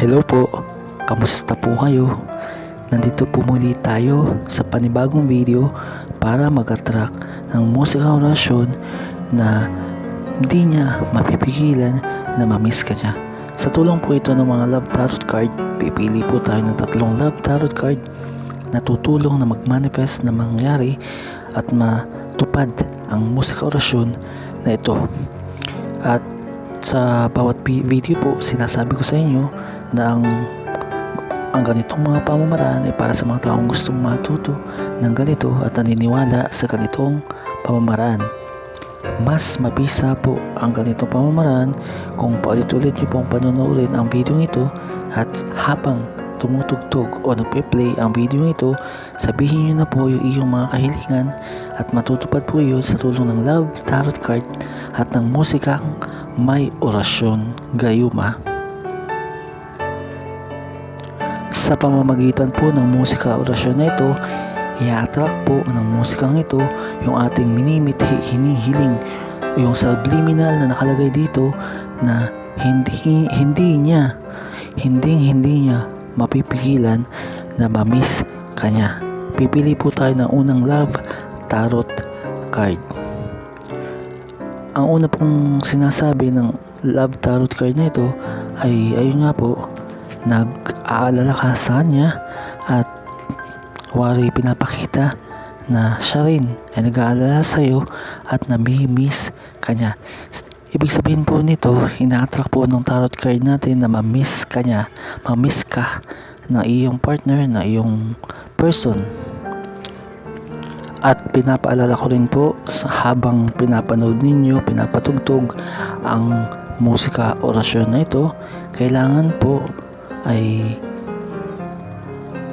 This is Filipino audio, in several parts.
Hello po, kamusta po kayo? Nandito po muli tayo sa panibagong video para mag-attract ng musika orasyon na hindi niya mapipigilan na mamiss ka niya. Sa tulong po ito ng mga love tarot card, pipili po tayo ng tatlong love tarot card na tutulong na mag-manifest na mangyari at matupad ang musika orasyon na ito. At sa bawat vi- video po, sinasabi ko sa inyo na ang ang ganitong mga pamamaraan ay para sa mga taong gustong matuto ng ganito at naniniwala sa ganitong pamamaraan. Mas mabisa po ang ganitong pamamaraan kung paulit-ulit niyo pong panonoodin ang video ito at habang tumutugtog o nagpe-play ang video ito, sabihin niyo na po yung iyong mga kahilingan at matutupad po yun sa tulong ng love tarot card at ng musikang may orasyon gayuma. Sa pamamagitan po ng musika orasyon na ito, i-attract po ng musikang ito yung ating minimithi, hinihiling, yung subliminal na nakalagay dito na hindi hindi niya hindi hindi niya mapipigilan na mamiss kanya. Pipili po tayo ng unang love tarot card. Ang una pong sinasabi ng love tarot card na ito ay ayun nga po nag-aalala ka sa kanya at wari pinapakita na siya rin ay nag-aalala sa iyo at nami-miss kanya. Ibig sabihin po nito, ina-attract po ng tarot card natin na ma-miss kanya, ma-miss ka ng iyong partner, na iyong person. At pinapaalala ko rin po sa habang pinapanood ninyo, pinapatugtog ang musika orasyon na ito, kailangan po ay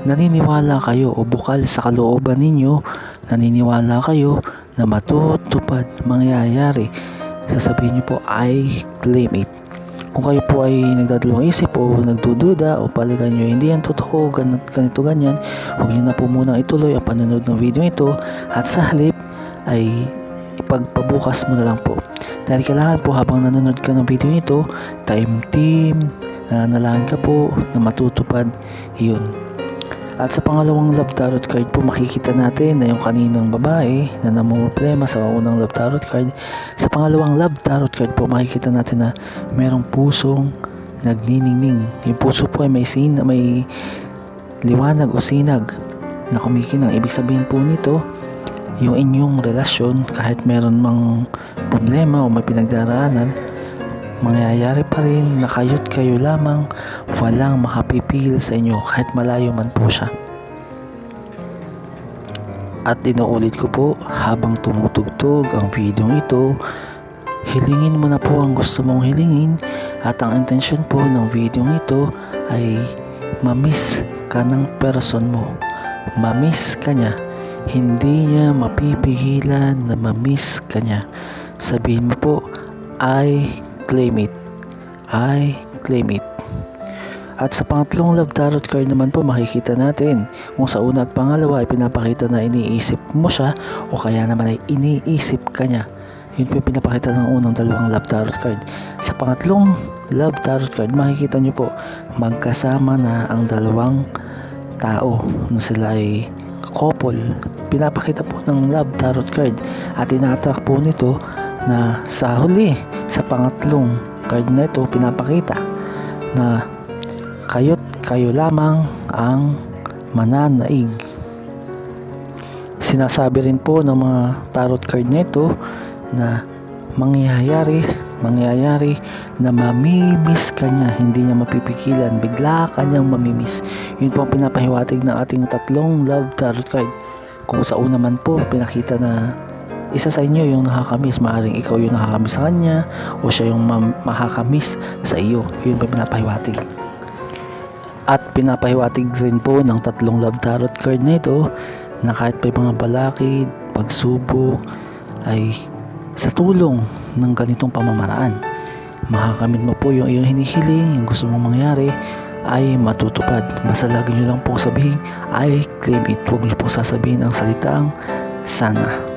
naniniwala kayo o bukal sa kalooban ninyo, naniniwala kayo na matutupad mangyayari. Sasabihin niyo po, I claim it. Kung kayo po ay nagdadalawang isip o nagdududa o paligan nyo, hindi yan totoo, ganito, ganito ganyan, huwag nyo na po muna ituloy ang panonood ng video ito at sa halip ay ipagpabukas mo na lang po. Dahil kailangan po habang nanonood ka ng video ito, time team, nananalangin ka po na matutupad yun. At sa pangalawang love tarot card po makikita natin na yung kaninang babae na namumroblema sa unang love tarot card. Sa pangalawang love tarot card po makikita natin na merong pusong nagniningning. Yung puso po ay may sin, may liwanag o sinag na kumikinang. Ibig sabihin po nito, yung inyong relasyon kahit meron mang problema o may pinagdaraanan, mangyayari pa rin na kayo't kayo lamang walang makapipigil sa inyo kahit malayo man po siya. At inuulit ko po habang tumutugtog ang video ito, hilingin mo na po ang gusto mong hilingin at ang intention po ng video ito ay mamiss ka ng person mo. Mamiss ka niya. Hindi niya mapipigilan na mamiss ka niya. Sabihin mo po, I claim it. I claim it. At sa pangatlong love tarot card naman po makikita natin kung sa una at pangalawa ay pinapakita na iniisip mo siya o kaya naman ay iniisip ka niya. Yun po yung pinapakita ng unang dalawang love tarot card. Sa pangatlong love tarot card makikita nyo po magkasama na ang dalawang tao na sila ay couple. Pinapakita po ng love tarot card at ina-attract po nito na sa huli sa pangatlong card na ito pinapakita na kayo't kayo lamang ang mananaig. Sinasabi rin po ng mga tarot card na ito na mangyayari mangyayari na mamimiss ka niya. Hindi niya mapipigilan. Bigla ka niyang mamimiss. Yun po ang pinapahiwatig ng ating tatlong love tarot card. Kung sa una man po pinakita na isa sa inyo yung nakakamiss. Maaaring ikaw yung nakakamiss sa kanya o siya yung ma- makakamiss sa iyo. Yun yung pinapahiwatig? At pinapahiwatig rin po ng tatlong love tarot card na ito na kahit may mga balakid pagsubok ay sa tulong ng ganitong pamamaraan. Makakamit mo po yung iyong hinihiling yung gusto mong mangyari ay matutupad. Basta lagi nyo lang po sabihin I claim it. Huwag nyo po sasabihin ang salitang sana